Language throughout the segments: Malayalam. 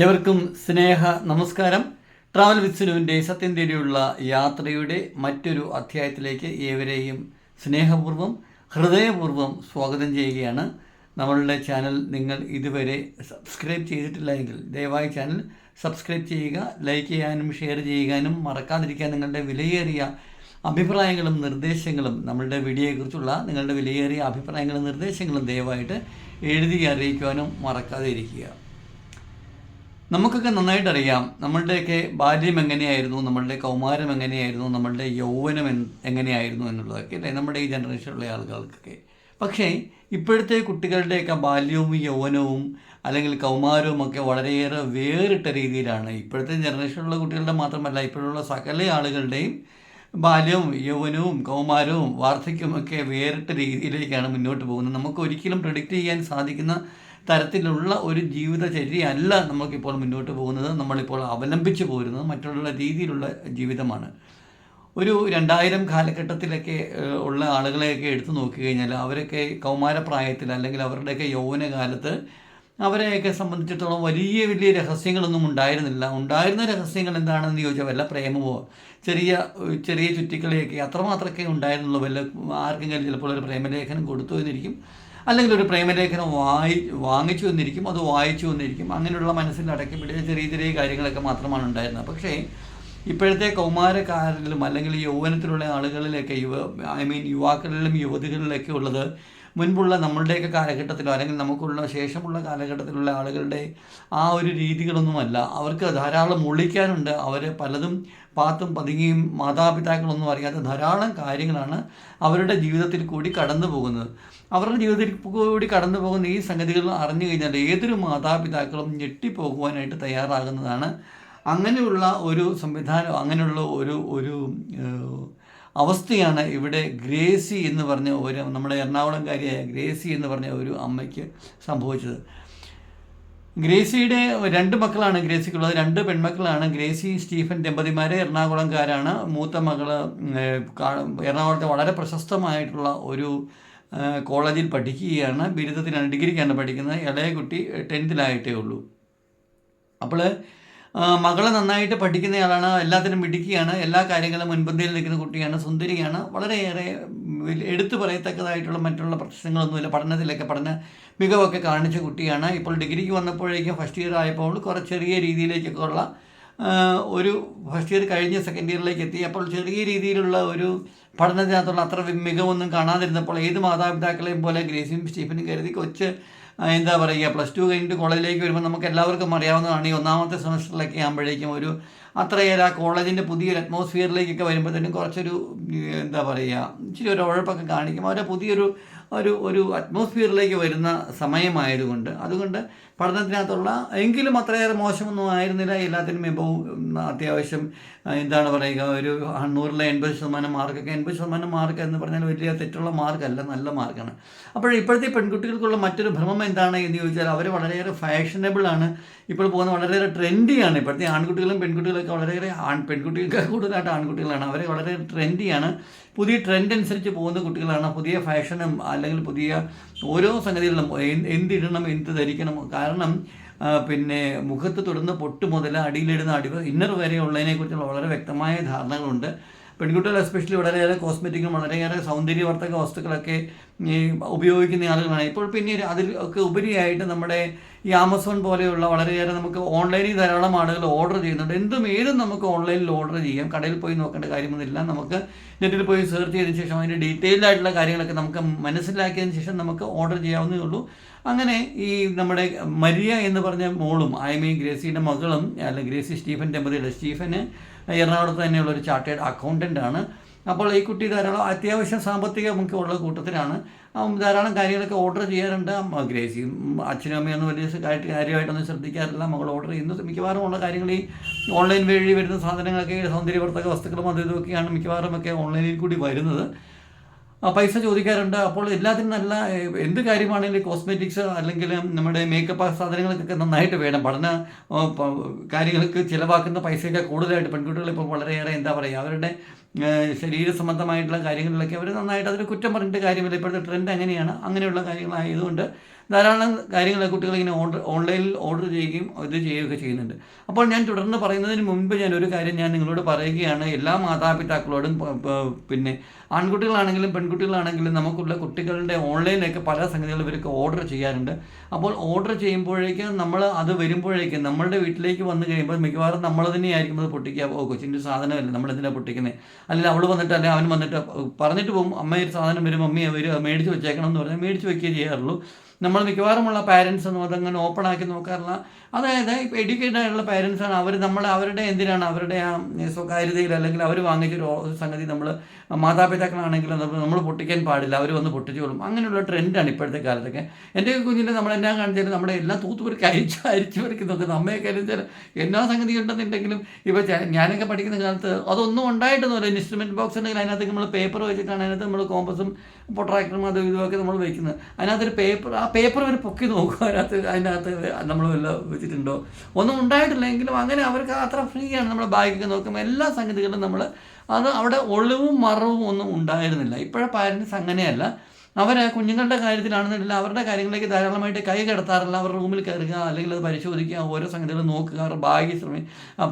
ഏവർക്കും സ്നേഹ നമസ്കാരം. ട്രാവൽ വിത്സുനുവിന്റെ സത്യം തേടിയുള്ള യാത്രയുടെ മറ്റൊരു അധ്യായത്തിലേക്ക് ഏവരെയും സ്നേഹപൂർവം ഹൃദയപൂർവം സ്വാഗതം ചെയ്യുകയാണ്. നമ്മളുടെ ചാനൽ നിങ്ങൾ ഇതുവരെ സബ്സ്ക്രൈബ് ചെയ്തിട്ടില്ല എങ്കിൽ ദയവായി ചാനൽ സബ്സ്ക്രൈബ് ചെയ്യുക ലൈക്ക് ചെയ്യാനും ഷെയർ ചെയ്യാനും മറക്കാതിരിക്കാൻ നിങ്ങളുടെ വിലയേറിയ അഭിപ്രായങ്ങളും നിർദ്ദേശങ്ങളും നമ്മളുടെ വീഡിയോയെക്കുറിച്ചുള്ള നിങ്ങളുടെ വിലയേറിയ അഭിപ്രായങ്ങളും നിർദ്ദേശങ്ങളും ദയവായിട്ട് എഴുതി അറിയിക്കുവാനും മറക്കാതെ ഇരിക്കുക. നമുക്കൊക്കെ നന്നായിട്ട് അറിയാം നമ്മളുടെയൊക്കെ ബാല്യം എങ്ങനെയായിരുന്നു നമ്മളുടെ കൗമാരം എങ്ങനെയായിരുന്നു നമ്മളുടെ യൗവനം എങ്ങനെയായിരുന്നു എന്നുള്ളതൊക്കെ അല്ലേ? നമ്മുടെ ഈ ജനറേഷനിലുള്ള ആളുകൾക്കൊക്കെ. പക്ഷേ ഇപ്പോഴത്തെ കുട്ടികളുടെയൊക്കെ ബാല്യവും യൗവനവും അല്ലെങ്കിൽ കൗമാരവും ഒക്കെ വളരെയേറെ വേറിട്ട രീതിയിലാണ്. ഇപ്പോഴത്തെ ജനറേഷനിലുള്ള കുട്ടികളുടെ മാത്രമല്ല ഇപ്പോഴുള്ള സകല ആളുകളുടെയും ബാല്യവും യൗവനവും കൗമാരവും വാർദ്ധക്യവും ഒക്കെ വേറിട്ട രീതിയിലേക്കാണ് മുന്നോട്ട് പോകുന്നത്. നമുക്ക് ഒരിക്കലും പ്രഡിക്റ്റ് ചെയ്യാൻ സാധിക്കുന്ന തരത്തിലുള്ള ഒരു ജീവിതചര്യയല്ല നമുക്കിപ്പോൾ മുന്നോട്ട് പോകുന്നത്. നമ്മളിപ്പോൾ അവലംബിച്ച് പോരുന്നത് മറ്റുള്ള രീതിയിലുള്ള ജീവിതമാണ്. ഒരു രണ്ടായിരം കാലഘട്ടത്തിലൊക്കെ ഉള്ള ആളുകളെയൊക്കെ എടുത്തു നോക്കിക്കഴിഞ്ഞാൽ അവരൊക്കെ കൗമാരപ്രായത്തിൽ അല്ലെങ്കിൽ അവരുടെയൊക്കെ യൗവനകാലത്ത് അവരെയൊക്കെ സംബന്ധിച്ചിടത്തോളം വലിയ വലിയ രഹസ്യങ്ങളൊന്നും ഉണ്ടായിരുന്നില്ല. ഉണ്ടായിരുന്ന രഹസ്യങ്ങൾ എന്താണെന്ന് ചോദിച്ചാൽ വല്ല പ്രേമമോ ചെറിയ ചെറിയ ചുറ്റിക്കളിയൊക്കെ അത്രമാത്രമൊക്കെ ഉണ്ടായിരുന്നുള്ളൂ. വല്ല ആർക്കെങ്കിലും ചിലപ്പോൾ ഒരു പ്രേമലേഖനം കൊടുത്തു എന്നിരിക്കും. അല്ലെങ്കിൽ ഒരു പ്രേമലേഖനം വായി വാങ്ങിച്ചു വന്നിരിക്കും അത് വായിച്ചു എന്നിരിക്കും അങ്ങനെയുള്ള മനസ്സിൽ അടക്കി പിടിച്ച ചെറിയ ചെറിയ കാര്യങ്ങളൊക്കെ മാത്രമാണ് ഉണ്ടായിരുന്നത്. പക്ഷേ ഇപ്പോഴത്തെ കൗമാരക്കാരിലും അല്ലെങ്കിൽ യൗവനത്തിലുള്ള ആളുകളിലൊക്കെ യുവ ഐ മീൻ യുവാക്കളിലും യുവതികളിലൊക്കെ ഉള്ളത് മുൻപുള്ള നമ്മളുടെയൊക്കെ കാലഘട്ടത്തിലോ അല്ലെങ്കിൽ നമുക്കുള്ള ശേഷമുള്ള കാലഘട്ടത്തിലുള്ള ആളുകളുടെ ആ ഒരു രീതികളൊന്നുമല്ല. അവർക്ക് ധാരാളം ഒളിക്കാനുണ്ട്. അവർ പലതും പാത്തും പതുങ്ങിയും മാതാപിതാക്കളൊന്നും അറിയാത്ത ധാരാളം കാര്യങ്ങളാണ് അവരുടെ ജീവിതത്തിൽ കൂടി കടന്നു പോകുന്നത്. അവരുടെ ജീവിതത്തിൽ കൂടി കടന്നു പോകുന്ന ഈ സംഗതികൾ അറിഞ്ഞു കഴിഞ്ഞാൽ ഏതൊരു മാതാപിതാക്കളും ഞെട്ടിപ്പോകുവാനായിട്ട് തയ്യാറാകുന്നതാണ്. അങ്ങനെയുള്ള ഒരു സംവിധാനം അങ്ങനെയുള്ള ഒരു ഒരു അവസ്ഥയാണ് ഇവിടെ ഗ്രേസി എന്ന് പറഞ്ഞ ഒരു നമ്മുടെ എറണാകുളംകാരിയായ ഗ്രേസി എന്ന് പറഞ്ഞ ഒരു അമ്മയ്ക്ക് സംഭവിച്ചത്. ഗ്രേസിയുടെ രണ്ട് മക്കളാണ് ഗ്രേസിക്കുള്ളത്. രണ്ട് പെൺമക്കളാണ്. Gracy Stephen ദമ്പതിമാർ എറണാകുളംകാരാണ്. മൂത്ത മകൾ എറണാകുളത്തെ വളരെ പ്രശസ്തമായിട്ടുള്ള ഒരു കോളേജിൽ പഠിക്കുകയാണ്. ബിരുദത്തിനാണ് ഡിഗ്രിക്കാണ് പഠിക്കുന്നത്. ഇളയ കുട്ടി ടെൻത്തിലായിട്ടേ ഉള്ളൂ. അപ്പോൾ മകളെ നന്നായിട്ട് പഠിക്കുന്നയാളാണ് എല്ലാത്തിനും മിടുക്കിയാണ് എല്ലാ കാര്യങ്ങളും മുൻപന്തിയിൽ നിൽക്കുന്ന കുട്ടിയാണ് സുന്ദരിയാണ്. വളരെയേറെ എടുത്തു പറയത്തക്കതായിട്ടുള്ള മറ്റുള്ള പ്രശ്നങ്ങളൊന്നുമില്ല. പഠനത്തിലൊക്കെ പഠന മികവൊക്കെ കാണിച്ച കുട്ടിയാണ്. ഇപ്പോൾ ഡിഗ്രിക്ക് വന്നപ്പോഴേക്കും ഫസ്റ്റ് ഇയർ ആയപ്പോൾ കുറച്ച് ചെറിയ രീതിയിലേക്കൊക്കെ ഉള്ള ഒരു ഫസ്റ്റ് ഇയർ കഴിഞ്ഞ് സെക്കൻഡ് ഇയറിലേക്ക് എത്തി. അപ്പോൾ ചെറിയ രീതിയിലുള്ള ഒരു പഠനത്തിനകത്തുള്ള അത്ര മികവൊന്നും കാണാതിരുന്നപ്പോൾ ഏത് മാതാപിതാക്കളെയും പോലെ ഗ്രേസിയും സ്റ്റീഫനും കരുതി കൊച്ച് എന്താ പറയുക പ്ലസ് ടു കഴിഞ്ഞിട്ട് കോളേജിലേക്ക് വരുമ്പോൾ നമുക്ക് എല്ലാവർക്കും അറിയാവുന്നതാണ് ഈ ഒന്നാമത്തെ സെമസ്റ്ററിലൊക്കെ ആകുമ്പോഴേക്കും ഒരു അത്രയേറെ ആ കോളേജിന്റെ പുതിയൊരു അറ്റ്മോസ്ഫിയറിലേക്കൊക്കെ വരുമ്പോഴത്തേനും കുറച്ചൊരു എന്താ പറയുക ഇച്ചിരി ഒരു ഉഴപ്പൊക്കെ കാണിക്കും. അവരെ പുതിയൊരു ഒരു ഒരു അറ്റ്മോസ്ഫിയറിലേക്ക് വരുന്ന സമയമായതുകൊണ്ട് അതുകൊണ്ട് പഠനത്തിനകത്തുള്ള എങ്കിലും അത്രയേറെ മോശമൊന്നും ആയിരുന്നില്ല. എല്ലാത്തിനും എബവും അത്യാവശ്യം എന്താണ് പറയുക ഒരു നൂറിലെ എൺപത് ശതമാനം മാർക്കൊക്കെ എൺപത് ശതമാനം മാർക്ക് എന്ന് പറഞ്ഞാൽ വലിയ തെറ്റുള്ള മാർക്കല്ല നല്ല മാർക്കാണ് അപ്പോൾ ഇപ്പോഴത്തെ പെൺകുട്ടികൾക്കുള്ള മറ്റൊരു ഭ്രമം എന്താണ് എന്ന് ചോദിച്ചാൽ അവർ വളരെയേറെ ഫാഷനബിളാണ് ഇപ്പോൾ പോകുന്ന വളരെയേറെ ട്രെൻഡിയാണ് ഇപ്പോഴത്തെ ആൺകുട്ടികളും പെൺകുട്ടികളൊക്കെ വളരെയേറെ ആൺ പെൺകുട്ടികൾക്ക് കൂടുതലായിട്ട് ആൺകുട്ടികളാണ്. അവർ വളരെ ട്രെൻഡിയാണ് പുതിയ ട്രെൻഡ് അനുസരിച്ച് പോകുന്ന കുട്ടികളാണ്. പുതിയ ഫാഷനും അല്ലെങ്കിൽ പുതിയ ഓരോ സംഗതികളിലും എന്ത് എന്തിടണം എന്ത് ധരിക്കണം. കാരണം പിന്നെ മുഖത്ത് തൊടുന്ന പൊട്ട് മുതൽ അടിയിലിടുന്ന അടിവ് ഇന്നർ വരെ ഉള്ളതിനെക്കുറിച്ചുള്ള വളരെ വ്യക്തമായ ധാരണകളുണ്ട്. പെൺകുട്ടികൾ എസ്പെഷ്യലി വളരെയേറെ കോസ്മെറ്റിക്കും വളരെയേറെ സൗന്ദര്യവർദ്ധക വസ്തുക്കളൊക്കെ ഉപയോഗിക്കുന്ന ആളുകളാണ്. ഇപ്പോൾ പിന്നെ അതിൽ ഒക്കെ ഉപരിയായിട്ട് നമ്മുടെ ഈ ആമസോൺ പോലെയുള്ള വളരെയേറെ നമുക്ക് ഓൺലൈനിൽ ധാരാളം ആളുകൾ ഓർഡർ ചെയ്യുന്നുണ്ട്. എന്തും ഏതും നമുക്ക് ഓൺലൈനിൽ ഓർഡർ ചെയ്യാം. കടയിൽ പോയി നോക്കേണ്ട കാര്യമൊന്നുമില്ല. നമുക്ക് നെറ്റിൽ പോയി സെർച്ച് ചെയ്തതിന് ശേഷം അതിന്റെ ഡീറ്റെയിൽഡ് ആയിട്ടുള്ള കാര്യങ്ങളൊക്കെ നമുക്ക് മനസ്സിലാക്കിയതിന് ശേഷം നമുക്ക് ഓർഡർ ചെയ്യാവുന്നേ ഉള്ളൂ. അങ്ങനെ ഈ നമ്മുടെ മരിയ എന്ന് പറഞ്ഞ മോളും ഐ മീൻ ഗ്രേസിയുടെ മകളും അല്ല ഗ്രേസി സ്റ്റീഫൻ ദമ്പതിയുടെ സ്റ്റീഫന് എറണാകുളത്ത് തന്നെയുള്ള ഒരു ചാർട്ടേഡ് അക്കൗണ്ടന്റ് ആണ്. അപ്പോൾ ഈ കുട്ടി ധാരാളം അത്യാവശ്യം സാമ്പത്തിക മുഖ്യ ഉള്ള കൂട്ടത്തിലാണ്. ധാരാളം കാര്യങ്ങളൊക്കെ ഓർഡർ ചെയ്യാറുണ്ട്. ഗ്രേസി അച്ഛനും അമ്മയൊന്നും വലിയ കാര്യ- കാര്യമായിട്ടൊന്നും ശ്രദ്ധിക്കാറില്ല. മകൾ ഓർഡർ ചെയ്യുന്നത് മിക്കവാറും ഉള്ള കാര്യങ്ങൾ ഈ ഓൺലൈൻ വഴി വരുന്ന സാധനങ്ങളൊക്കെ സൗന്ദര്യവർത്തക വസ്തുക്കളും അതും ഇതൊക്കെയാണ് മിക്കവാറും ഒക്കെ ഓൺലൈനിൽ കൂടി വരുന്നത്. പൈസ ചോദിക്കാറുണ്ട്. അപ്പോൾ എല്ലാത്തിനും നല്ല എന്ത് കാര്യമാണെങ്കിലും കോസ്മെറ്റിക്സ് അല്ലെങ്കിൽ നമ്മുടെ മേക്കപ്പ് സാധനങ്ങൾക്കൊക്കെ നന്നായിട്ട് വേണം. പഠന കാര്യങ്ങൾക്ക് ചിലവാക്കുന്ന പൈസയൊക്കെ കൂടുതലായിട്ട് പെൺകുട്ടികൾ ഇപ്പോൾ വളരെയേറെ എന്താ പറയുക അവരുടെ ശരീര സംബന്ധമായിട്ടുള്ള കാര്യങ്ങളിലൊക്കെ അവർ നന്നായിട്ട് അതൊരു കുറ്റം പറഞ്ഞിട്ട് കാര്യമില്ല. ഇപ്പോഴത്തെ ട്രെൻഡ് അങ്ങനെയാണ്. അങ്ങനെയുള്ള കാര്യങ്ങളായതുകൊണ്ട് ധാരാളം കാര്യങ്ങൾ കുട്ടികൾ ഇങ്ങനെ ഓർഡർ ഓൺലൈനിൽ ഓർഡർ ചെയ്യുകയും ഇത് ചെയ്യുകയൊക്കെ ചെയ്യുന്നുണ്ട്. അപ്പോൾ ഞാൻ തുടർന്ന് പറയുന്നതിന് മുൻപ് ഞാൻ ഒരു കാര്യം ഞാൻ നിങ്ങളോട് പറയുകയാണ്. എല്ലാ മാതാപിതാക്കളോടും പിന്നെ ആൺകുട്ടികളാണെങ്കിലും പെൺകുട്ടികളാണെങ്കിലും നമുക്കുള്ള കുട്ടികളുടെ ഓൺലൈനിലൊക്കെ പല സംഗതികൾ ഇവർക്ക് ഓർഡർ ചെയ്യാറുണ്ട്. അപ്പോൾ ഓർഡർ ചെയ്യുമ്പോഴേക്കും നമ്മൾ അത് വരുമ്പോഴേക്കും നമ്മളുടെ വീട്ടിലേക്ക് വന്നു കഴിയുമ്പോൾ മിക്കവാറും നമ്മൾ തന്നെയായിരിക്കും അത് പൊട്ടിക്കുക. ഓ കൊച്ചിന്റെ സാധനമല്ല? നമ്മൾ എന്തിനാണ് പൊട്ടിക്കുന്നത്? അല്ലെങ്കിൽ അവൾ വന്നിട്ട് അല്ലെങ്കിൽ അവൻ വന്നിട്ട് പറഞ്ഞിട്ട് പോകും. അമ്മ ഒരു സാധനം വരും അമ്മയെ വരും മേടിച്ച് വെച്ചേക്കണം എന്ന് പറഞ്ഞാൽ മേടിച്ച് വെക്കുകയേ ചെയ്യാറുള്ളൂ. നമ്മൾ മിക്കവാറുമുള്ള പാരൻസ് ഒന്നും അതങ്ങനെ ഓപ്പൺ ആക്കി നോക്കാറില്ല. അതായത് ഇപ്പോൾ എഡ്യൂക്കേറ്റഡ് ആയിട്ടുള്ള പാരൻസ് ആണ് അവർ നമ്മൾ അവരുടെ എന്തിനാണ് അവരുടെ ആ സ്വകാര്യതയിൽ അല്ലെങ്കിൽ അവർ വാങ്ങിച്ചൊരു സംഗതി നമ്മൾ മാതാപിതാക്കളാണെങ്കിലും നമ്മൾ പൊട്ടിക്കാൻ പാടില്ല അവർ വന്ന് പൊട്ടിച്ചോളും. അങ്ങനെയുള്ള ട്രെൻഡാണ് ഇപ്പോഴത്തെ കാലത്തൊക്കെ. എന്റെ കുഞ്ഞിനെ നമ്മളെന്നാ കാണിച്ചാലും നമ്മുടെ എല്ലാ തൂത്തുപെറുക്കി അരിച്ച് അരിച്ചു പെറുക്കി നമ്മയൊക്കെ അരിച്ചാൽ എല്ലാ സംഗതി ഉണ്ടെന്നുണ്ടെങ്കിലും ഇപ്പോൾ ഞാനൊക്കെ പഠിക്കുന്ന കാലത്ത് അതൊന്നും ഉണ്ടായിട്ടൊന്നുമില്ല ഇൻസ്ട്രുമെന്റ് ബോക്സ് ഉണ്ടെങ്കിൽ അതിനകത്ത് നമ്മൾ പേപ്പർ വെച്ചിട്ടാണ് അതിനകത്ത് നമ്മൾ കോമ്പസും പൊട്രാക്ടറും അതും ഇതുമൊക്കെ നമ്മൾ വയ്ക്കുന്നത് അതിനകത്തൊരു പേപ്പർ ആ പേപ്പർ വരെ പൊക്കി നോക്കും. അതിനകത്ത് അതിനകത്ത് നമ്മൾ വല്ല വെച്ചിട്ടുണ്ടോ? ഒന്നും ഉണ്ടായിട്ടില്ലെങ്കിലും അങ്ങനെ അവർക്ക് അത്ര ഫ്രീ ആണ് നമ്മുടെ ബാഗൊക്കെ നോക്കുമ്പോൾ എല്ലാ സംഗതികളും നമ്മൾ അത് അവിടെ ഒളിവും മറവും ഒന്നും ഉണ്ടായിരുന്നില്ല. ഇപ്പോഴെ പാരൻസ് അങ്ങനെയല്ല. അവർ കുഞ്ഞുങ്ങളുടെ കാര്യത്തിലാണെന്നുണ്ടെങ്കിൽ അവരുടെ കാര്യങ്ങളിലേക്ക് ധാരാളമായിട്ട് കൈ കിടത്താറില്ല അവർ റൂമിൽ കയറുക അല്ലെങ്കിൽ അത് പരിശോധിക്കുക ഓരോ സംഗതികൾ നോക്കുക അവരുടെ ഭാഗ്യ ശ്രമി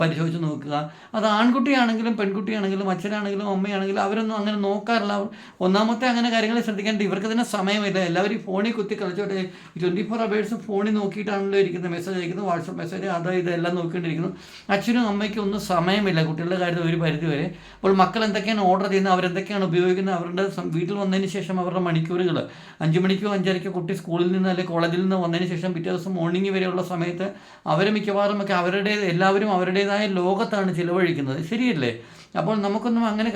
പരിശോധിച്ച് നോക്കുക. അത് ആൺകുട്ടിയാണെങ്കിലും പെൺകുട്ടിയാണെങ്കിലും അച്ഛനാണെങ്കിലും അമ്മയാണെങ്കിലും അവരൊന്നും അങ്ങനെ നോക്കാറില്ല. ഒന്നാമത്തെ അങ്ങനെ കാര്യങ്ങൾ ശ്രദ്ധിക്കേണ്ട ഇവർക്ക് തന്നെ സമയമില്ല. എല്ലാവരും ഫോണിൽ കുത്തി കളിച്ചോട്ടെ. ട്വന്റി ഫോർ അവേഴ്സ് ഫോണിൽ നോക്കിയിട്ടാണല്ലോ ഇരിക്കുന്നത്. മെസ്സേജ് അയക്കുന്നത് വാട്സപ്പ് മെസ്സേജ് അത് ഇതെല്ലാം നോക്കിക്കൊണ്ടിരിക്കുന്നു. അച്ഛനും അമ്മയ്ക്കും ഒന്നും സമയമില്ല കുട്ടികളുടെ കാര്യത്തിൽ ഒരു പരിധി വരെ അപ്പോൾ മക്കൾ എന്തൊക്കെയാണ് ഓർഡർ ചെയ്യുന്നത്? അവരെന്തൊക്കെയാണ് ഉപയോഗിക്കുന്നത്? അവരുടെ വീട്ടിൽ വന്നതിന് ശേഷം അവരുടെ മണിക്കൂറുകൾ അഞ്ച് മണിക്കോ അഞ്ചരയ്ക്കോ കുട്ടി സ്കൂളിൽ നിന്ന് അല്ലെങ്കിൽ കോളേജിൽ നിന്ന് വന്നതിന് ശേഷം പിറ്റേ ദിവസം മോർണിംഗ് വരെയുള്ള സമയത്ത് അവർ മിക്കവാറും ഒക്കെ അവരുടെ എല്ലാവരും അവരുടേതായ ലോകത്താണ് ചിലവഴിക്കുന്നത്. ശരിയല്ലേ? അപ്പോൾ നമുക്കൊന്നും അങ്ങനെ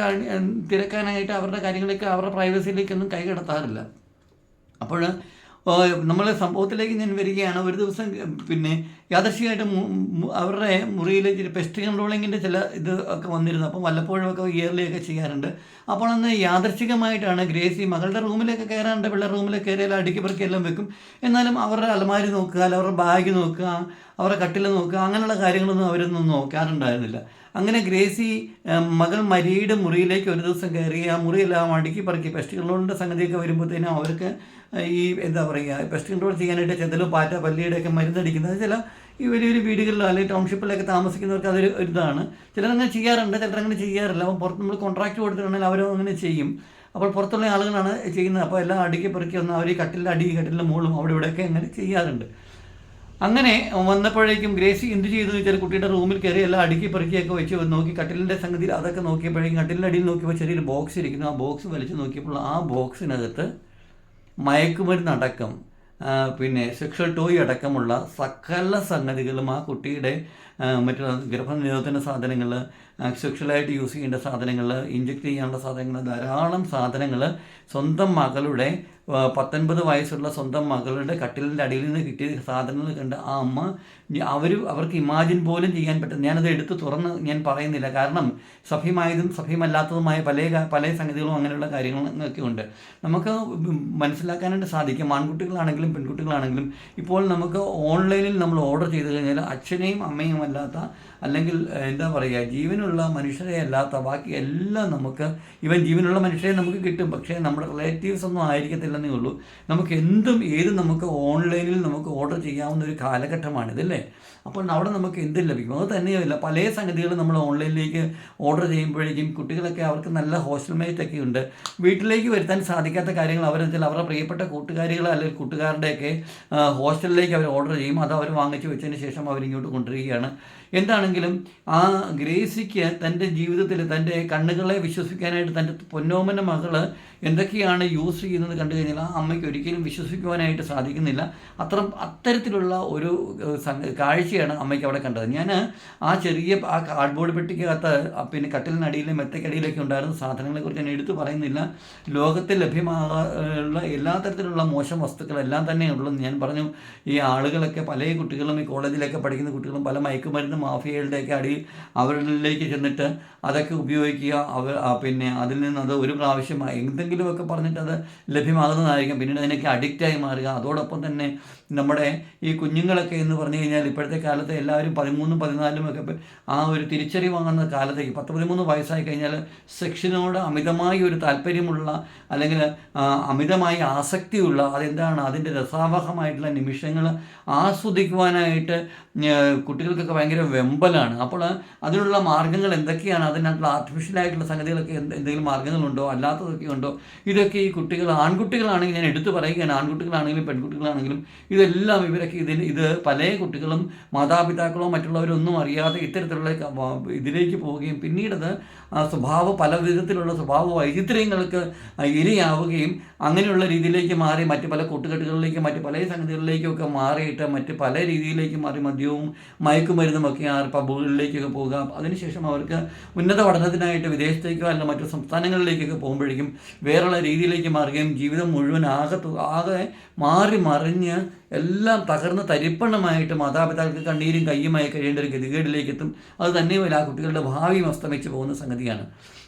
തിരക്കാനായിട്ട് അവരുടെ കാര്യങ്ങളിലേക്ക് അവരുടെ പ്രൈവസിയിലേക്കൊന്നും കൈ കടത്താറില്ല. അപ്പോൾ നമ്മൾ സംഭവത്തിലേക്ക് ഞാൻ വരികയാണ്. ഒരു ദിവസം പിന്നെ യാദർശികമായിട്ട് അവരുടെ ഇച്ചിരി പെസ്റ്റ് കൺട്രോളിങ്ങിന്റെ ചില ഇത് ഒക്കെ വന്നിരുന്നു. അപ്പം വല്ലപ്പോഴും ഒക്കെ ഇയർലി ഒക്കെ ചെയ്യാറുണ്ട്. അപ്പോൾ അന്ന് യാദർശികമായിട്ടാണ് ഗ്രേസി മകളുടെ റൂമിലൊക്കെ കയറാറുണ്ട്. പിള്ളേർ റൂമിലൊക്കെ കയറിയാൽ അടുക്കി എല്ലാം വെക്കും. എന്നാലും അവരുടെ അലമാരി നോക്കുക അല്ല അവരുടെ ബാഗ് നോക്കുക അവരുടെ കട്ടിൽ നോക്കുക അങ്ങനെയുള്ള കാര്യങ്ങളൊന്നും അവരൊന്നും നോക്കാറുണ്ടായിരുന്നില്ല. അങ്ങനെ ഗ്രേസി മകൾ മരിയുടെ മുറിയിലേക്ക് ഒരു ദിവസം കയറി ആ മുറിയെല്ലാം അടുക്കി പറക്കി പെസ്റ്റ് കൺട്രോളിന്റെ സംഗതിയൊക്കെ വരുമ്പോഴത്തേനും അവർക്ക് ഈ എന്താ പറയുക പെസ്റ്റ് കൺട്രോൾ ചെയ്യാനായിട്ട് ചെന്തലോ പാറ്റ പല്ലിയുടെ ഒക്കെ മരുന്നടിക്കുന്നത് ചില ഈ വലിയ വലിയ വീടുകളിലോ അല്ലെങ്കിൽ ടൗൺഷിപ്പിലൊക്കെ താമസിക്കുന്നവർക്ക് അതൊരു ഇതാണ് ചിലരങ്ങനെ ചെയ്യാറുണ്ട് ചിലരങ്ങനെ ചെയ്യാറില്ല. അപ്പോൾ പുറത്ത് നമ്മൾ കോൺട്രാക്ട് കൊടുത്തിട്ടുണ്ടെങ്കിൽ അവരും അങ്ങനെ ചെയ്യും. അപ്പോൾ പുറത്തുള്ള ആളുകളാണ് ചെയ്യുന്നത്. അപ്പോൾ എല്ലാം അടുക്കി പെറുക്കി വന്ന് അവർ കട്ടിലിന്റെ അടി കട്ടിലിന്റെ മുകളും അവിടെ ഇവിടെയൊക്കെ അങ്ങനെ ചെയ്യാറുണ്ട്. അങ്ങനെ വന്നപ്പോഴേക്കും ഗ്രേസി എന്ത് ചെയ്തു വെച്ചാൽ കുട്ടിയുടെ റൂമിൽ കയറി എല്ലാം അടുക്കി പെറുക്കിയൊക്കെ വെച്ച് നോക്കി. കട്ടിലിന്റെ സംഗതിയിൽ അതൊക്കെ നോക്കിയപ്പോഴേക്കും കട്ടിലിന്റെ അടിയിൽ നോക്കിയപ്പോൾ ചെറിയൊരു ബോക്സ് ഇരിക്കുന്നു. ആ ബോക്സ് വലിച്ചു നോക്കിയപ്പോൾ ആ ബോക്സിനകത്ത് മയക്കുമരുന്നടക്കം പിന്നെ സെക്ഷൽ ടോയ് അടക്കമുള്ള സകല സംഗതികളും ആ കുട്ടിയുടെ മറ്റുള്ള ഗർഭനിരോധന സാധനങ്ങൾ സെക്ഷലായിട്ട് യൂസ് ചെയ്യേണ്ട സാധനങ്ങൾ ഇഞ്ചെക്ട് ചെയ്യാനുള്ള സാധനങ്ങൾ ധാരാളം സാധനങ്ങൾ സ്വന്തം മകളുടെ പത്തൊൻപത് വയസ്സുള്ള സ്വന്തം മകളുടെ കട്ടിലിന്റെ അടിയിൽ നിന്ന് കിട്ടിയ സാധനങ്ങൾ കണ്ട് ആ അമ്മ അവർ അവർക്ക് ഇമാജിൻ പോലും ചെയ്യാൻ പറ്റും ഞാനത് എടുത്ത് തുറന്ന് ഞാൻ പറയുന്നില്ല. കാരണം സഭ്യമായതും സഭ്യമല്ലാത്തതുമായ പല പല സംഗതികളും അങ്ങനെയുള്ള കാര്യങ്ങളൊക്കെ ഉണ്ട്. നമുക്ക് മനസ്സിലാക്കാനായിട്ട് സാധിക്കും. ആൺകുട്ടികളാണെങ്കിലും പെൺകുട്ടികളാണെങ്കിലും ഇപ്പോൾ നമുക്ക് ഓൺലൈനിൽ നമ്മൾ ഓർഡർ ചെയ്ത് കഴിഞ്ഞാൽ അച്ഛനെയും അമ്മയും അല്ലാത്ത അല്ലെങ്കിൽ എന്താ പറയുക ജീവനുള്ള മനുഷ്യരെ അല്ലാത്ത ബാക്കി എല്ലാം നമുക്ക് ഇവൻ ജീവനുള്ള മനുഷ്യരെ നമുക്ക് കിട്ടും. പക്ഷേ നമ്മുടെ റിലേറ്റീവ്സ് ഒന്നും ആയിരിക്കത്തില്ലെന്നേ ഉള്ളൂ. നമുക്ക് എന്തും ഏത് നമുക്ക് ഓൺലൈനിൽ നമുക്ക് ഓർഡർ ചെയ്യാവുന്ന ഒരു കാലഘട്ടമാണിത് അല്ലേ അപ്പോൾ അവിടെ നമുക്ക് എന്ത് ലഭിക്കും. അത് തന്നെയല്ല പല സംഗതികളും നമ്മൾ ഓൺലൈനിലേക്ക് ഓർഡർ ചെയ്യുമ്പോഴേക്കും കുട്ടികളൊക്കെ അവർക്ക് നല്ല ഹോസ്റ്റൽ മേറ്റൊക്കെ ഉണ്ട്. വീട്ടിലേക്ക് വരുത്താൻ സാധിക്കാത്ത കാര്യങ്ങൾ അവരെന്തായാലും അവരുടെ പ്രിയപ്പെട്ട കൂട്ടുകാരികൾ അല്ലെങ്കിൽ കൂട്ടുകാരുടെയൊക്കെ ഹോസ്റ്റലിലേക്ക് അവർ ഓർഡർ ചെയ്യും. അത് അവർ വാങ്ങിച്ചു വെച്ചതിന് ശേഷം അവരിങ്ങോട്ട് കൊണ്ടുവരികയാണ്. എന്താണെങ്കിലും ആ ഗ്രേസിക്ക് തന്റെ ജീവിതത്തിൽ തന്റെ കണ്ണുകളെ വിശ്വസിക്കാനായിട്ട് തന്റെ പൊന്നോമന മകൾ എന്തൊക്കെയാണ് യൂസ് ചെയ്യുന്നത് കണ്ടു കഴിഞ്ഞാൽ ആ അമ്മയ്ക്ക് ഒരിക്കലും വിശ്വസിക്കുവാനായിട്ട് സാധിക്കുന്നില്ല. അത്ര അത്തരത്തിലുള്ള ഒരു കാഴ്ച കാഴ്ചയാണ് അമ്മയ്ക്ക് അവിടെ കണ്ടത്. ഞാൻ ആ ചെറിയ ആ കാർഡ്ബോർഡ് പെട്ടിക്കകത്ത് പിന്നെ കട്ടിലിനടിയിലും മെത്തക്കടിയിലൊക്കെ ഉണ്ടായിരുന്ന സാധനങ്ങളെക്കുറിച്ച് ഞാൻ എടുത്തു പറയുന്നില്ല. ലോകത്തിൽ ലഭ്യമാകാനുള്ള എല്ലാ തരത്തിലുള്ള മോശം വസ്തുക്കളെല്ലാം തന്നെ ഉള്ളൂ ഞാൻ പറഞ്ഞു. ഈ ആളുകളൊക്കെ പല കുട്ടികളും ഈ കോളേജിലൊക്കെ പഠിക്കുന്ന കുട്ടികളും പല മയക്കുമരുന്ന് മാഫിയകളുടെയൊക്കെ അടിയിൽ അവരിലേക്ക് ചെന്നിട്ട് അതൊക്കെ ഉപയോഗിക്കുക. അവർ പിന്നെ അതിൽ നിന്ന് അത് ഒരു പ്രാവശ്യം എന്തെങ്കിലുമൊക്കെ പറഞ്ഞിട്ട് അത് ലഭ്യമാകുന്നതായിരിക്കും. പിന്നീട് അതിനൊക്കെ അഡിക്റ്റായി മാറുക. അതോടൊപ്പം തന്നെ നമ്മുടെ ഈ കുഞ്ഞുങ്ങളൊക്കെ എന്ന് പറഞ്ഞു കഴിഞ്ഞാൽ ഇപ്പോഴത്തെ കാലത്ത് എല്ലാവരും പതിമൂന്നും പതിനാലും ഒക്കെ ആ ഒരു തിരിച്ചറി വാങ്ങുന്ന കാലത്തേക്ക് പത്ത് പതിമൂന്ന് വയസ്സായി കഴിഞ്ഞാൽ സെക്ഷനോട് അമിതമായി ഒരു താല്പര്യമുള്ള അല്ലെങ്കിൽ അമിതമായി ആസക്തിയുള്ള അതെന്താണ്? അതിന്റെ രസാവഹമായിട്ടുള്ള നിമിഷങ്ങൾ ആസ്വദിക്കുവാനായിട്ട് കുട്ടികൾക്കൊക്കെ ഭയങ്കര വെമ്പലാണ്. അപ്പോൾ അതിനുള്ള മാർഗങ്ങൾ എന്തൊക്കെയാണ്? അതിനകത്തുള്ള ആർട്ടിഫിഷ്യലായിട്ടുള്ള സംഗതികളൊക്കെ എന്ത് എന്തെങ്കിലും മാർഗങ്ങളുണ്ടോ അല്ലാത്തതൊക്കെ ഉണ്ടോ? ഇതൊക്കെ ഈ കുട്ടികൾ ആൺകുട്ടികളാണെങ്കിൽ ഞാൻ എടുത്തു പറയുകയാണ്. ആൺകുട്ടികളാണെങ്കിലും പെൺകുട്ടികളാണെങ്കിലും ഇതെല്ലാം ഇവരൊക്കെ ഇതിന് ഇത് പല കുട്ടികളും മാതാപിതാക്കളോ മറ്റുള്ളവരോ ഒന്നും അറിയാതെ ഇത്തരത്തിലുള്ള ഇതിലേക്ക് പോവുകയും പിന്നീടത് സ്വഭാവ പല വിധത്തിലുള്ള സ്വഭാവ വൈചിത്ര്യങ്ങൾക്ക് ഇരയാവുകയും അങ്ങനെയുള്ള രീതിയിലേക്ക് മാറി മറ്റ് പല കൂട്ടുകെട്ടുകളിലേക്കും മറ്റ് പല സംഗതികളിലേക്കൊക്കെ മാറിയിട്ട് മറ്റ് പല രീതിയിലേക്ക് മാറി മദ്യവും മയക്കുമരുന്നും ഒക്കെ ആ പബുകളിലേക്കൊക്കെ പോകാം അതിനുശേഷം അവർക്ക് ഉന്നത പഠനത്തിനായിട്ട് വിദേശത്തേക്കോ അല്ലെങ്കിൽ മറ്റു സംസ്ഥാനങ്ങളിലേക്കൊക്കെ പോകുമ്പോഴേക്കും വേറെയുള്ള രീതിയിലേക്ക് മാറുകയും ജീവിതം മുഴുവൻ ആകെ ആകെ മാറി മറിഞ്ഞ് എല്ലാം തകർന്ന് തരിപ്പണമായിട്ട് മാതാപിതാക്കൾക്ക് കണ്ണീരും കയ്യുമായി കഴിയേണ്ട ഒരു ഗതികേടിലേക്ക് എത്തും അത് തന്നെയുമല്ല ആ കുട്ടികളുടെ ഭാവിയും അസ്തമിച്ച് പോകുന്ന സംഗതിയാണ്.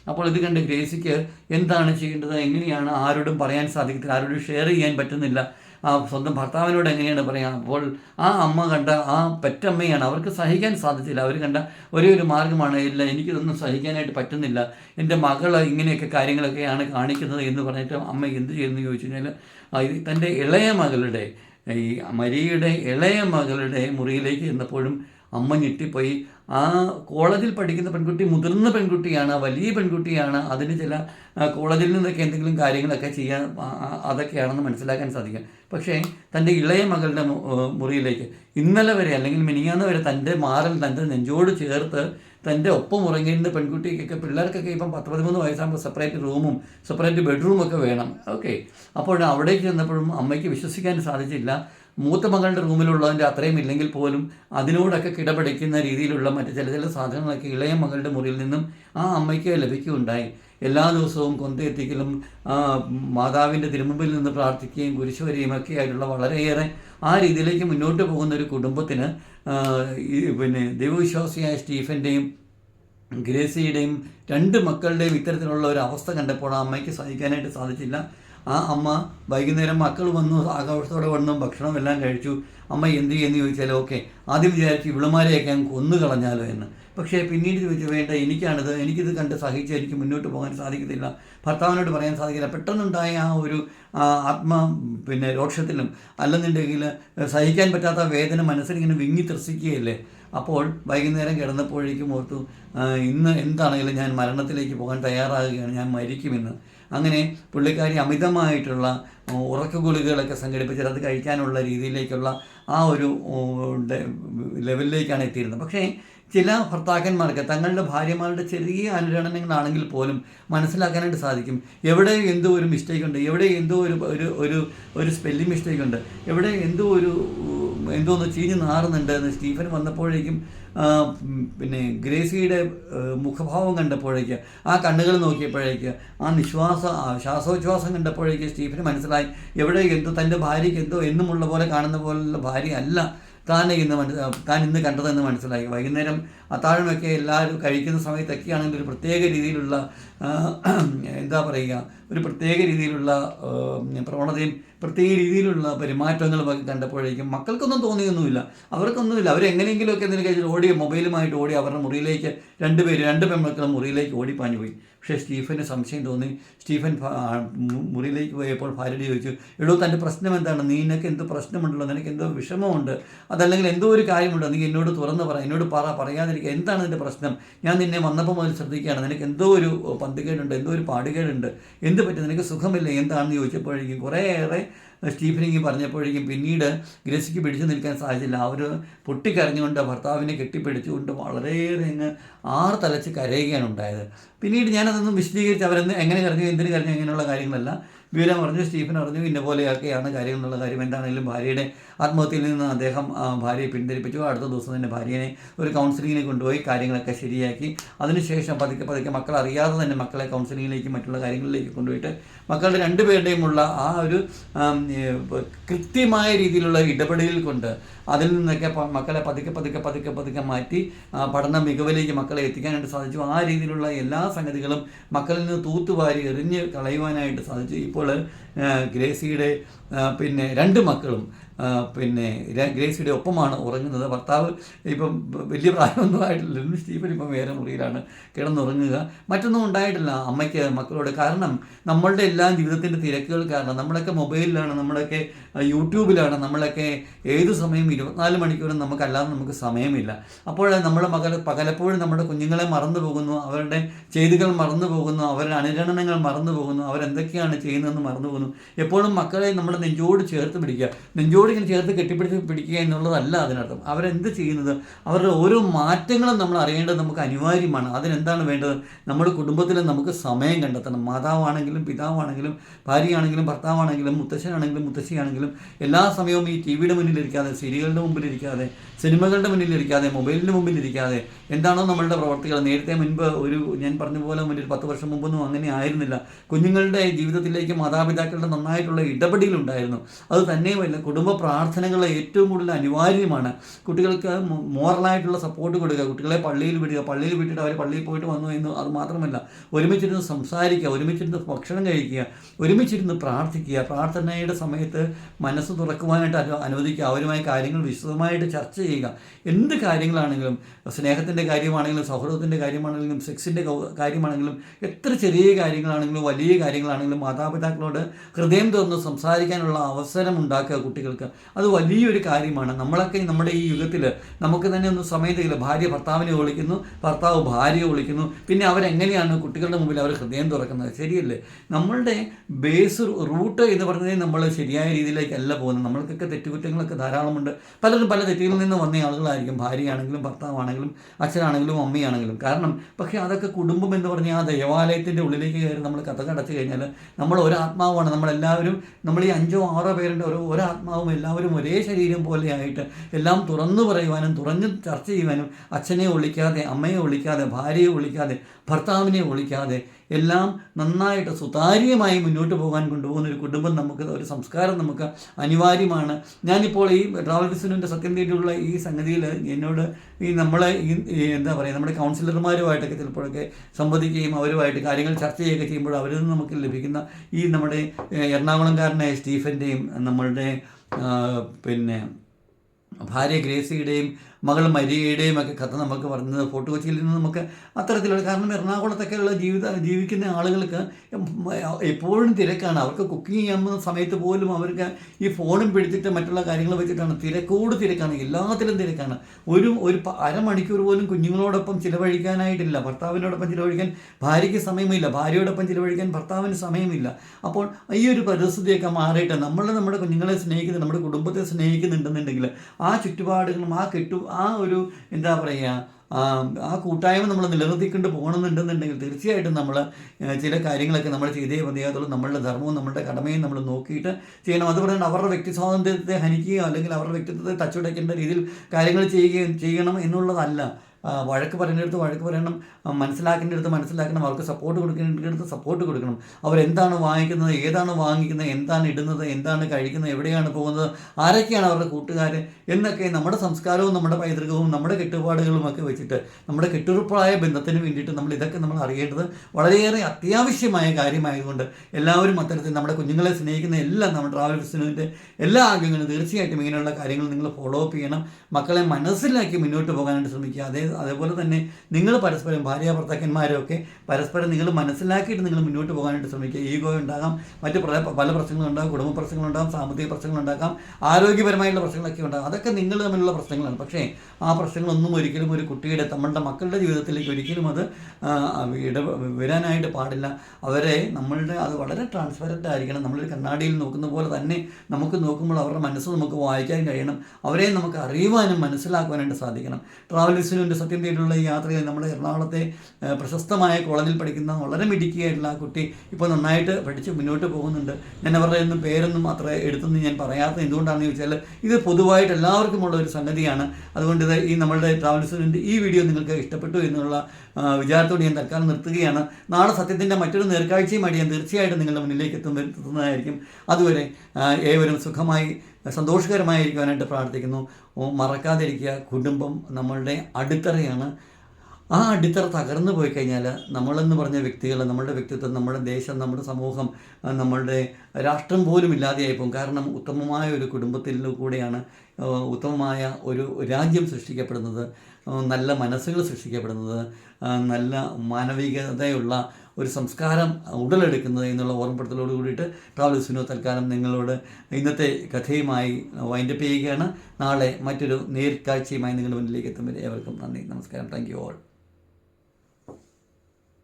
അപ്പോൾ ഇത് കണ്ട് ഗ്രേസിക്ക് എന്താണ് ചെയ്യേണ്ടത്? എങ്ങനെയാണ് ആരോടും പറയാൻ സാധിക്കത്തില്ല. ആരോടും ഷെയർ ചെയ്യാൻ പറ്റുന്നില്ല. ആ സ്വന്തം ഭർത്താവിനോട് എങ്ങനെയാണ് പറയുക അപ്പോൾ ആ അമ്മ കണ്ട ആ പെറ്റമ്മയാണ്. അവർക്ക് സഹിക്കാൻ സാധിച്ചില്ല. അവർ കണ്ട ഒരേ ഒരു മാർഗമാണ് ഇല്ല എനിക്കിതൊന്നും സഹിക്കാനായിട്ട് പറ്റുന്നില്ല. എന്റെ മകൾ ഇങ്ങനെയൊക്കെ കാര്യങ്ങളൊക്കെയാണ് കാണിക്കുന്നത് എന്ന് പറഞ്ഞിട്ട് അമ്മ എന്ത് ചെയ്യുന്നു ചോദിച്ചു കഴിഞ്ഞാൽ തന്റെ ഇളയ മകളുടെ ഈ മരിയുടെ ഇളയ മകളുടെ മുറിയിലേക്ക് ചെന്നപ്പോഴും അമ്മ ഞെട്ടിപ്പോയി. ആ കോളേജിൽ പഠിക്കുന്ന പെൺകുട്ടി മുതിർന്ന പെൺകുട്ടിയാണ് വലിയ പെൺകുട്ടിയാണ്. അതിന് ചില കോളേജിൽ നിന്നൊക്കെ എന്തെങ്കിലും കാര്യങ്ങളൊക്കെ ചെയ്യാൻ അതൊക്കെയാണെന്ന് മനസ്സിലാക്കാൻ സാധിക്കും. പക്ഷേ തന്റെ ഇളയ മകളുടെ മുറിയിലേക്ക് ഇന്നലെ വരെ അല്ലെങ്കിൽ മിനിയാന്ന് വരെ തന്റെ മാറിൽ തന്റെ നെഞ്ചോട് ചേർത്ത് തന്റെ ഒപ്പം ഉറങ്ങിയിരുന്ന പെൺകുട്ടിക്കൊക്കെ പിള്ളേർക്കൊക്കെ ഇപ്പം പത്ത് പതിമൂന്ന് വയസ്സാകുമ്പോൾ സെപ്പറേറ്റ് റൂമും സെപ്പറേറ്റ് ബെഡ്റൂമൊക്കെ വേണം. ഓക്കെ. അപ്പോൾ അവിടേക്ക് ചെന്നപ്പോഴും അമ്മയ്ക്ക് വിശ്വസിക്കാൻ സാധിച്ചില്ല. മൂത്ത മകളുടെ റൂമിലുള്ളതിന്റെ അത്രയും ഇല്ലെങ്കിൽ പോലും അതിനോടൊക്കെ കിടപിടിക്കുന്ന രീതിയിലുള്ള മറ്റ് ചില ചില സാധനങ്ങളൊക്കെ ഇളയ മകളുടെ മുറിയിൽ നിന്നും ആ അമ്മയ്ക്ക് ലഭിക്കുകയുണ്ടായി. എല്ലാ ദിവസവും കൊന്തയെത്തിക്കലും മാതാവിന്റെ തിരുമുമ്പിൽ നിന്ന് പ്രാർത്ഥിക്കുകയും കുരിശുവരെയും ഒക്കെ ആയിട്ടുള്ള വളരെയേറെ ആ രീതിയിലേക്ക് മുന്നോട്ട് പോകുന്ന ഒരു കുടുംബത്തിന് പിന്നെ ദൈവവിശ്വാസിയായ സ്റ്റീഫന്റെയും ഗ്രേസിയുടെയും രണ്ട് മക്കളുടെയും ഇത്തരത്തിലുള്ള ഒരു അവസ്ഥ കണ്ടപ്പോൾ ആ അമ്മയ്ക്ക് സഹിക്കാനായിട്ട് സാധിച്ചില്ല. ആ അമ്മ വൈകുന്നേരം മക്കൾ വന്നു ആഘോഷത്തോടെ വന്നു ഭക്ഷണം എല്ലാം കഴിച്ചു. അമ്മ എന്ത് ചെയ്യുന്നു ചോദിച്ചാൽ ഓക്കെ ആദ്യം വിചാരിച്ചു ഇവിളമാരെയൊക്കെ അങ്ങ് കൊന്നു കളഞ്ഞാലോ എന്ന്. പക്ഷേ പിന്നീട് ചോദിച്ചു വേണ്ട എനിക്കാണിത് എനിക്കിത് കണ്ട് സഹിച്ച് എനിക്ക് മുന്നോട്ട് പോകാൻ സാധിക്കത്തില്ല. ഭർത്താവിനോട് പറയാൻ സാധിക്കില്ല. പെട്ടെന്നുണ്ടായ ആ ഒരു ആത്മ പിന്നെ രോക്ഷത്തിലും അല്ലെന്നുണ്ടെങ്കിൽ സഹിക്കാൻ പറ്റാത്ത വേദന മനസ്സിലിങ്ങനെ വിങ്ങി ത്രസിക്കുകയല്ലേ. അപ്പോൾ വൈകുന്നേരം കിടന്നപ്പോഴേക്കും ഓർത്തു ഇന്ന് എന്താണെങ്കിലും ഞാൻ മരണത്തിലേക്ക് പോകാൻ തയ്യാറാകുകയാണ് ഞാൻ മരിക്കുമെന്ന്. അങ്ങനെ പുള്ളിക്കാരി അമിതമായിട്ടുള്ള ഉറക്ക ഗുളികകളൊക്കെ സംഘടിപ്പിച്ചിട്ട് അത് കഴിക്കാനുള്ള രീതിയിലേക്കുള്ള ആ ഒരു ലെവലിലേക്കാണ് എത്തിയിരുന്നത്. പക്ഷേ ചില ഭർത്താക്കന്മാർക്ക് തങ്ങളുടെ ഭാര്യമാരുടെ ചെറിയ അനുരണനങ്ങളാണെങ്കിൽ പോലും മനസ്സിലാക്കാനായിട്ട് സാധിക്കും. എവിടെ എന്തോ ഒരു മിസ്റ്റേക്ക് ഉണ്ട് എവിടെ എന്തോ ഒരു ഒരു ഒരു സ്പെല്ലിംഗ് മിസ്റ്റേക്ക് ഉണ്ട് എവിടെ എന്തോ ഒരു ഉം, എന്തോ ഒന്ന് ചീഞ്ഞ് നാറുന്നുണ്ട് എന്ന് സ്റ്റീഫൻ വന്നപ്പോഴേക്കും പിന്നെ ഗ്രേസിയുടെ മുഖഭാവം കണ്ടപ്പോഴേക്ക് ആ കണ്ണുകൾ നോക്കിയപ്പോഴേക്ക് ആ നിശ്വാസ ശ്വാസോച്ഛ്വാസം കണ്ടപ്പോഴേക്ക് സ്റ്റീഫന് മനസ്സിലായി. എവിടെ എന്തോ തന്റെ ഭാര്യയ്ക്ക് എന്തോ എന്നുമുള്ള പോലെ കാണുന്ന പോലുള്ള ഭാര്യ അല്ല. താൻ ഇന്ന് മനസ്സ് താൻ ഇന്ന് കണ്ടതെന്ന് മനസ്സിലായി. വൈകുന്നേരം അത്താഴമൊക്കെ എല്ലാവരും കഴിക്കുന്ന സമയത്തൊക്കെയാണെങ്കിൽ ഒരു പ്രത്യേക രീതിയിലുള്ള എന്താ പറയുക ഒരു പ്രത്യേക രീതിയിലുള്ള പ്രവണതയും പ്രത്യേക രീതിയിലുള്ള പെരുമാറ്റങ്ങളും ഒക്കെ കണ്ടപ്പോഴേക്കും മക്കൾക്കൊന്നും തോന്നിയൊന്നുമില്ല. അവർക്കൊന്നുമില്ല. അവരെങ്ങനെയെങ്കിലുമൊക്കെ എന്തെങ്കിലും കഴിച്ചിട്ട് ഓടി മൊബൈലുമായിട്ട് ഓടി അവരുടെ മുറിയിലേക്ക് രണ്ട് പേര് രണ്ട് പെൺമക്കളും മുറിയിലേക്ക് ഓടിപ്പാഞ്ഞു പോയി പക്ഷേ സ്റ്റീഫന് സംശയം തോന്നി. സ്റ്റീഫൻ മുറിയിലേക്ക് പോയപ്പോൾ ഭാര്യയോട് ചോദിച്ചു എടോ തന്റെ പ്രശ്നം എന്താണ്? നീ നിനക്ക് എന്തോ പ്രശ്നമുണ്ടല്ലോ നിനക്ക് എന്തോ വിഷമമുണ്ട്. അതല്ലെങ്കിൽ എന്തോ ഒരു കാര്യമുണ്ടോ? നീ എന്നോട് തുറന്ന് പറ എന്നോട് പറ പറയാതിരിക്കുക എന്താണ് നിന്റെ പ്രശ്നം? ഞാൻ നിന്നെ വന്നപ്പോൾ മുതൽ ശ്രദ്ധിക്കുകയാണ്. നിനക്ക് എന്തോ ഒരു പന്തുകേടുണ്ട് എന്തോ ഒരു പാടുകേടുണ്ട്. എന്ത് പറ്റും? നിനക്ക് സുഖമില്ല? എന്താണെന്ന് ചോദിച്ചപ്പോഴേക്കും കുറേയേറെ സ്റ്റീഫനിങ് പറഞ്ഞപ്പോഴേക്കും പിന്നീട് ഗ്രസിക്ക് പിടിച്ചു നിൽക്കാൻ സാധിച്ചില്ല. അവർ പൊട്ടിക്കരഞ്ഞുകൊണ്ട് ഭർത്താവിനെ കെട്ടിപ്പിടിച്ചുകൊണ്ട് വളരെയേറെ അങ്ങ് ആറ് തലച്ച് കരയുകയാണ് ഉണ്ടായത്. പിന്നീട് ഞാനതൊന്നും വിശദീകരിച്ച് അവരെന്ന് എങ്ങനെ കരഞ്ഞു എന്തിനു കരഞ്ഞു അങ്ങനെയുള്ള കാര്യങ്ങളല്ല. വിവരം പറഞ്ഞു സ്റ്റീഫൻ അറിഞ്ഞു ഇന്ന പോലെയൊക്കെയാണ് കാര്യം എന്നുള്ള കാര്യം. എന്താണെങ്കിലും ഭാര്യയുടെ ആത്മഹത്യയിൽ നിന്ന് അദ്ദേഹം ഭാര്യയെ പിന്തിരിപ്പിച്ചു അടുത്ത ദിവസം തന്നെ ഭാര്യനെ ഒരു കൗൺസിലിങ്ങിനെ കൊണ്ടുപോയി കാര്യങ്ങളൊക്കെ ശരിയാക്കി. അതിനുശേഷം പതുക്കെ പതുക്കെ മക്കൾ അറിയാതെ തന്നെ മക്കളെ കൗൺസിലിങ്ങിലേക്ക് മറ്റുള്ള കാര്യങ്ങളിലേക്ക് കൊണ്ടുപോയിട്ട് മക്കളുടെ രണ്ടുപേരുടെയും ഉള്ള ആ ഒരു കൃത്യമായ രീതിയിലുള്ള ഇടപെടലിൽ കൊണ്ട് അതിൽ നിന്നൊക്കെ മക്കളെ പതുക്കെ പതുക്കെ പതുക്കെ പതുക്കെ മാറ്റി പഠന മികവിലേക്ക് മക്കളെ എത്തിക്കാനായിട്ട് സാധിച്ചു. ആ രീതിയിലുള്ള എല്ലാ സംഗതികളും മക്കളിൽ നിന്ന് തൂത്തുവാരി എറിഞ്ഞ് കളയുവാനായിട്ട് സാധിച്ചു. ഇപ്പോൾ ഗ്രേസിയുടെ പിന്നെ രണ്ട് മക്കളും പിന്നെ ഗ്രേസിയുടെ ഒപ്പമാണ് ഉറങ്ങുന്നത്. ഭർത്താവ് ഇപ്പം വലിയ പ്രായമൊന്നും ആയിട്ടില്ല. സ്റ്റീഫൻ ഇപ്പം വേറെ മുറിയിലാണ് കിടന്നുറങ്ങുക. മറ്റൊന്നും ഉണ്ടായിട്ടില്ല അമ്മയ്ക്ക് മക്കളോട്. കാരണം നമ്മളുടെ എല്ലാ ജീവിതത്തിന്റെ തിരക്കുകൾ കാരണം നമ്മളൊക്കെ മൊബൈലിലാണ് നമ്മളൊക്കെ യൂട്യൂബിലാണ് നമ്മളൊക്കെ ഏത് സമയം ഇരുപത്തിനാല് മണിക്കൂറും നമുക്കല്ലാതെ നമുക്ക് സമയമില്ല. അപ്പോൾ നമ്മൾ മകൽ പകലപ്പോഴും നമ്മുടെ കുഞ്ഞുങ്ങളെ മറന്നു പോകുന്നു അവരുടെ ചെയ്തികൾ മറന്നു പോകുന്നു അവരുടെ അനുരണനങ്ങൾ മറന്നു പോകുന്നു അവരെന്തൊക്കെയാണ് ചെയ്യുന്നതെന്ന് മറന്നു പോകുന്നു. എപ്പോഴും മക്കളെ നമ്മുടെ നെഞ്ചോട് ചേർത്ത് പിടിക്കുക. നെഞ്ചോട് ഇങ്ങനെ ചേർത്ത് കെട്ടിപ്പിടിച്ച് പിടിക്കുക എന്നുള്ളതല്ല അതിനർത്ഥം. അവരെന്ത് ചെയ്യുന്നത്? അവരുടെ ഓരോ മാറ്റങ്ങളും നമ്മൾ അറിയേണ്ടത് നമുക്ക് അനിവാര്യമാണ്. അതിനെന്താണ് വേണ്ടത്? നമ്മുടെ കുടുംബത്തിൽ നമുക്ക് സമയം കണ്ടെത്തണം. മാതാവാണെങ്കിലും പിതാവാണെങ്കിലും ഭാര്യയാണെങ്കിലും ഭർത്താവാണെങ്കിലും മുത്തശ്ശനാണെങ്കിലും മുത്തശ്ശിയാണെങ്കിലും എല്ലാ സമയവും ഈ ടി വിയുടെ മുന്നിലിരിക്കാതെ സീരിയലുകളുടെ മുമ്പിലിരിക്കാതെ സിനിമകളുടെ മുന്നിലിരിക്കാതെ മൊബൈലിന്റെ മുമ്പിലിരിക്കാതെ എന്താണോ നമ്മളുടെ പ്രവർത്തികൾ. നേരത്തെ മുൻപ് ഒരു ഞാൻ പറഞ്ഞ പോലെ മുന്നിൽ പത്ത് വർഷം മുമ്പൊന്നും അങ്ങനെ ആയിരുന്നില്ല. കുഞ്ഞുങ്ങളുടെ ജീവിതത്തിലേക്ക് മാതാപിതാക്കളുടെ നന്നായിട്ടുള്ള ഇടപെടലുണ്ടായിരുന്നു അത് തന്നെയുമല്ല കുടുംബ പ്രാർത്ഥനകൾ ഏറ്റവും കൂടുതൽ അനിവാര്യമാണ്. കുട്ടികൾക്ക് മോറലായിട്ടുള്ള സപ്പോർട്ട് കൊടുക്കുക. കുട്ടികളെ പള്ളിയിൽ വിടുക. പള്ളിയിൽ വിട്ടിട്ട് അവർ പള്ളിയിൽ പോയിട്ട് വന്നു എന്ന് അത് മാത്രമല്ല ഒരുമിച്ചിരുന്ന് സംസാരിക്കുക ഒരുമിച്ചിരുന്ന് ഭക്ഷണം കഴിക്കുക ഒരുമിച്ചിരുന്ന് പ്രാർത്ഥിക്കുക. പ്രാർത്ഥനയുടെ സമയത്ത് മനസ്സ് തുറക്കുവാനായിട്ട് അനു അനുവദിക്കുക. അവരുമായി കാര്യങ്ങൾ വിശദമായിട്ട് ചർച്ച ചെയ്യുക. എന്ത് കാര്യങ്ങളാണെങ്കിലും സ്നേഹത്തിന്റെ കാര്യമാണെങ്കിലും സൗഹൃദത്തിന്റെ കാര്യമാണെങ്കിലും സെക്സിന്റെ കാര്യമാണെങ്കിലും എത്ര ചെറിയ കാര്യങ്ങളാണെങ്കിലും വലിയ കാര്യങ്ങളാണെങ്കിലും മാതാപിതാക്കളോട് ഹൃദയം തുറന്ന് സംസാരിക്കാനുള്ള അവസരം ഉണ്ടാക്കുക കുട്ടികൾക്ക്. അത് വലിയൊരു കാര്യമാണ്. നമ്മളൊക്കെ നമ്മുടെ ഈ യുഗത്തിൽ നമുക്ക് തന്നെ ഒന്നും സമയം ഭാര്യ ഭർത്താവിനെ വിളിക്കുന്നു ഭർത്താവ് ഭാര്യയെ വിളിക്കുന്നു. പിന്നെ അവരെങ്ങനെയാണ് കുട്ടികളുടെ മുമ്പിൽ അവർ ഹൃദയം തുറക്കുന്നത്? ശരിയല്ലേ? നമ്മളുടെ ബേസ് റൂട്ട് എന്ന് പറഞ്ഞത് നമ്മൾ ശരിയായ രീതിയിലേക്കല്ല പോകുന്നത്. നമ്മൾക്കൊക്കെ തെറ്റുകുറ്റങ്ങളൊക്കെ ധാരാളമുണ്ട്. പലരും പല തെറ്റുകളിൽ നിന്ന് വന്ന ആളുകളായിരിക്കും. ഭാര്യയാണെങ്കിലും ഭർത്താവാണെങ്കിലും അച്ഛനാണെങ്കിലും അമ്മയാണെങ്കിലും. കാരണം പക്ഷേ അതൊക്കെ കുടുംബം എന്ന് പറഞ്ഞാൽ ആ ദേവാലയത്തിന്റെ ഉള്ളിലേക്ക് കയറി നമ്മൾ കഥ കടച്ചു കഴിഞ്ഞാൽ നമ്മൾ ഒരാത്മാവാണ്. നമ്മളെല്ലാവരും നമ്മൾ ഈ അഞ്ചോ ആറോ പേരുണ്ട് ഒരു ഒരാത്മാവും എല്ലാവരും ഒരേ ശരീരം പോലെയായിട്ട് എല്ലാം തുറന്നു പറയുവാനും തുറന്ന് ചർച്ച ചെയ്യുവാനും അച്ഛനെ ഒളിക്കാതെ അമ്മയെ ഒളിക്കാതെ ഭാര്യയെ ഒളിക്കാതെ ഭർത്താവിനെ ഒളിക്കാതെ എല്ലാം നന്നായിട്ട് സുതാര്യമായി മുന്നോട്ട് പോകാൻ കൊണ്ടുപോകുന്ന ഒരു കുടുംബം നമുക്ക് ഒരു സംസ്കാരം നമുക്ക് അനിവാര്യമാണ്. ഞാനിപ്പോൾ ഈ ട്രാവൽ ബിസിനസിന്റെ സത്യം തേടിയുള്ള ഈ സംഗതിയിൽ എന്നോട് ഈ നമ്മളെ ഈ എന്താ പറയുക നമ്മുടെ കൗൺസിലർമാരുമായിട്ടൊക്കെ ചിലപ്പോഴൊക്കെ സംവദിക്കുകയും അവരുമായിട്ട് കാര്യങ്ങൾ ചർച്ച ചെയ്യുകയൊക്കെ ചെയ്യുമ്പോൾ അവരിൽ നിന്ന് നമുക്ക് ലഭിക്കുന്ന ഈ നമ്മുടെ എറണാകുളംകാരനായ സ്റ്റീഫന്റെയും നമ്മളുടെ പിന്നെ ഭാര്യ ഗ്രേസിയുടെയും മകൾ മരിയയുടെയും ഒക്കെ കഥ നമുക്ക് പറഞ്ഞത് ഫോർട്ട് കൊച്ചിയിൽ നിന്ന് നമുക്ക് അത്തരത്തിലുള്ള കാരണം എറണാകുളത്തൊക്കെയുള്ള ജീവിത ജീവിക്കുന്ന ആളുകൾക്ക് എപ്പോഴും തിരക്കാണ്. അവർക്ക് കുക്കിംഗ് ചെയ്യുന്ന സമയത്ത് പോലും അവർക്ക് ഈ ഫോണും പിടിച്ചിട്ട് മറ്റുള്ള കാര്യങ്ങൾ വെച്ചിട്ടാണ്. തിരക്കോട് തിരക്കാണ് എല്ലാത്തിലും തിരക്കാണ്. ഒരു ഒരു അരമണിക്കൂർ പോലും കുഞ്ഞുങ്ങളോടൊപ്പം ചിലവഴിക്കാനായിട്ടില്ല. ഭർത്താവിനോടൊപ്പം ചിലവഴിക്കാൻ ഭാര്യയ്ക്ക് സമയമില്ല. ഭാര്യയോടൊപ്പം ചിലവഴിക്കാൻ ഭർത്താവിന് സമയമില്ല. അപ്പോൾ ഈ ഒരു പരിസ്ഥിതിയൊക്കെ മാറിയിട്ട് നമ്മൾ നമ്മുടെ കുഞ്ഞുങ്ങളെ സ്നേഹിക്കുന്നുണ്ട് നമ്മുടെ കുടുംബത്തെ സ്നേഹിക്കുന്നുണ്ടെന്നുണ്ടെങ്കിൽ ആ ചുറ്റുപാടുകളും ആ കെട്ടു ആ ഒരു എന്താ പറയുക ആ കൂട്ടായ്മ നമ്മൾ നിലനിർത്തിക്കൊണ്ട് പോകണമെന്നുണ്ടെന്നുണ്ടെങ്കിൽ തീർച്ചയായിട്ടും നമ്മൾ ചില കാര്യങ്ങളൊക്കെ നമ്മൾ ചെയ്തേ മതിയാകത്തുള്ളൂ. നമ്മളുടെ ധർമ്മവും നമ്മളുടെ കടമയും നമ്മൾ നോക്കിയിട്ട് ചെയ്യണം. അതുപോലെ തന്നെ അവരുടെ വ്യക്തി സ്വാതന്ത്ര്യത്തെ ഹനിക്കുകയോ അല്ലെങ്കിൽ അവരുടെ വ്യക്തിത്വത്തെ തച്ചുടയ്ക്കേണ്ട രീതിയിൽ കാര്യങ്ങൾ ചെയ്യുകയും ചെയ്യണം എന്നുള്ളതല്ല. വഴക്ക് പറയേണ്ടടുത്ത് വഴക്ക് പറയണം മനസ്സിലാക്കേണ്ടടുത്ത് മനസ്സിലാക്കണം അവർക്ക് സപ്പോർട്ട് കൊടുക്കേണ്ടടുത്ത് സപ്പോർട്ട് കൊടുക്കണം. അവരെന്താണ് വാങ്ങിക്കുന്നത് ഏതാണ് വാങ്ങിക്കുന്നത് എന്താണ് ഇടുന്നത് എന്താണ് കഴിക്കുന്നത് എവിടെയാണ് പോകുന്നത് ആരൊക്കെയാണ് അവരുടെ കൂട്ടുകാർ എന്നൊക്കെ നമ്മുടെ സംസ്കാരവും നമ്മുടെ പൈതൃകവും നമ്മുടെ കെട്ടുപാടുകളുമൊക്കെ വെച്ചിട്ട് നമ്മുടെ കെട്ടുറപ്പായ ബന്ധത്തിന് വേണ്ടിയിട്ട് നമ്മൾ ഇതൊക്കെ നമ്മൾ അറിയേണ്ടത് വളരെയേറെ അത്യാവശ്യമായ കാര്യമായതുകൊണ്ട് എല്ലാവരും അത്തരത്തിൽ നമ്മുടെ കുഞ്ഞുങ്ങളെ സ്നേഹിക്കുന്ന എല്ലാം നമ്മുടെ ട്രാവൽ ബിസിനസിന്റെ എല്ലാ അംഗങ്ങളും തീർച്ചയായിട്ടും ഇങ്ങനെയുള്ള കാര്യങ്ങൾ നിങ്ങൾ ഫോളോ അപ്പ് ചെയ്യണം. മക്കളെ മനസ്സിലാക്കി മുന്നോട്ട് പോകാനായിട്ട് ശ്രമിക്കുക. അതേ അതേപോലെ തന്നെ നിങ്ങൾ പരസ്പരം ഭാര്യ ഭർത്താക്കന്മാരൊക്കെ പരസ്പരം നിങ്ങൾ മനസ്സിലാക്കിയിട്ട് നിങ്ങൾ മുന്നോട്ട് പോകാനായിട്ട് ശ്രമിക്കുക. ഈഗോ ഉണ്ടാകാം മറ്റ് പല പ്രശ്നങ്ങളും പ്രശ്നങ്ങളുണ്ടാകും കുടുംബ പ്രശ്നങ്ങളുണ്ടാകും സാമ്പത്തിക പ്രശ്നങ്ങളുണ്ടാകാം ആരോഗ്യപരമായിട്ടുള്ള പ്രശ്നങ്ങളൊക്കെ ഉണ്ടാകും. അതൊക്കെ നിങ്ങൾ തമ്മിലുള്ള പ്രശ്നങ്ങളാണ്. പക്ഷേ ആ പ്രശ്നങ്ങളൊന്നും ഒരിക്കലും ഒരു കുട്ടിയുടെ നമ്മളുടെ മക്കളുടെ ജീവിതത്തിലേക്ക് ഒരിക്കലും അത് ഇട വരാനായിട്ട് പാടില്ല. അവരെ നമ്മളുടെ അത് വളരെ ട്രാൻസ്പെറന്റ് ആയിരിക്കണം. നമ്മളൊരു കണ്ണാടിയിൽ നോക്കുന്ന പോലെ തന്നെ നമുക്ക് നോക്കുമ്പോൾ അവരുടെ മനസ്സ് നമുക്ക് വായിക്കാൻ കഴിയണം. അവരെ നമുക്ക് അറിയുവാനും മനസ്സിലാക്കുവാനായിട്ട് സാധിക്കണം. ട്രാവൽ സത്യം തേടിയുള്ള യാത്രയിൽ നമ്മുടെ എറണാകുളത്തെ പ്രശസ്തമായ കോളേജിൽ പഠിക്കുന്ന വളരെ മിടുക്കിയായിട്ടുള്ള ആ കുട്ടി ഇപ്പോൾ നന്നായിട്ട് പഠിച്ച് മുന്നോട്ട് പോകുന്നുണ്ട്. ഞാൻ അവരുടെ ഒന്നും പേരൊന്നും അത്ര എടുത്തൊന്നും ഞാൻ പറയാത്തത് എന്തുകൊണ്ടാണെന്ന് ചോദിച്ചാൽ ഇത് പൊതുവായിട്ട് എല്ലാവർക്കുമുള്ള ഒരു സംഗതിയാണ്. അതുകൊണ്ട് ഇത് ഈ നമ്മളുടെ ട്രാവൽ വിസിനുവിന്റെ ഈ വീഡിയോ നിങ്ങൾക്ക് ഇഷ്ടപ്പെട്ടു എന്നുള്ള വിചാരത്തോട് ഞാൻ തൽക്കാലം നിർത്തുകയാണ്. നാളെ സത്യത്തിന്റെ മറ്റൊരു നേർക്കാഴ്ചയുമായിട്ട് ഞാൻ തീർച്ചയായിട്ടും നിങ്ങളുടെ മുന്നിലേക്ക് എത്തുന്ന എത്തുന്നതായിരിക്കും. അതുവരെ ഏവരും സുഖമായി സന്തോഷകരമായിരിക്കുവാനായിട്ട് പ്രാർത്ഥിക്കുന്നു. മറക്കാതിരിക്കുക. കുടുംബം നമ്മളുടെ അടിത്തറയാണ്. ആ അടിത്തറ തകർന്നു പോയി കഴിഞ്ഞാൽ നമ്മളെന്ന് പറഞ്ഞ വ്യക്തികൾ നമ്മളുടെ വ്യക്തിത്വം നമ്മുടെ ദേശം നമ്മുടെ സമൂഹം നമ്മളുടെ രാഷ്ട്രം പോലും ഇല്ലാതെയായിപ്പോകും. കാരണം ഉത്തമമായ ഒരു കുടുംബത്തിൽ കൂടെയാണ് ഉത്തമമായ ഒരു രാജ്യം സൃഷ്ടിക്കപ്പെടുന്നത്. നല്ല മനസ്സുകൾ സൃഷ്ടിക്കപ്പെടുന്നത്. നല്ല മാനവികതയുള്ള ഒരു സംസ്കാരം ഉടലെടുക്കുന്നത് എന്നുള്ള ഓർമ്മപ്പെടുത്തലോട് കൂടിയിട്ട് ട്രാവൽ വിനോദ തൽക്കാലം നിങ്ങളോട് ഇന്നത്തെ കഥയുമായി വൈൻഡപ്പ് ചെയ്യുകയാണ്. നാളെ മറ്റൊരു നേർക്കാഴ്ചയുമായി നിങ്ങളുടെ മുന്നിലേക്ക് എത്തും. വരെ ഏവർക്കും നന്ദി. നമസ്കാരം. Thank you all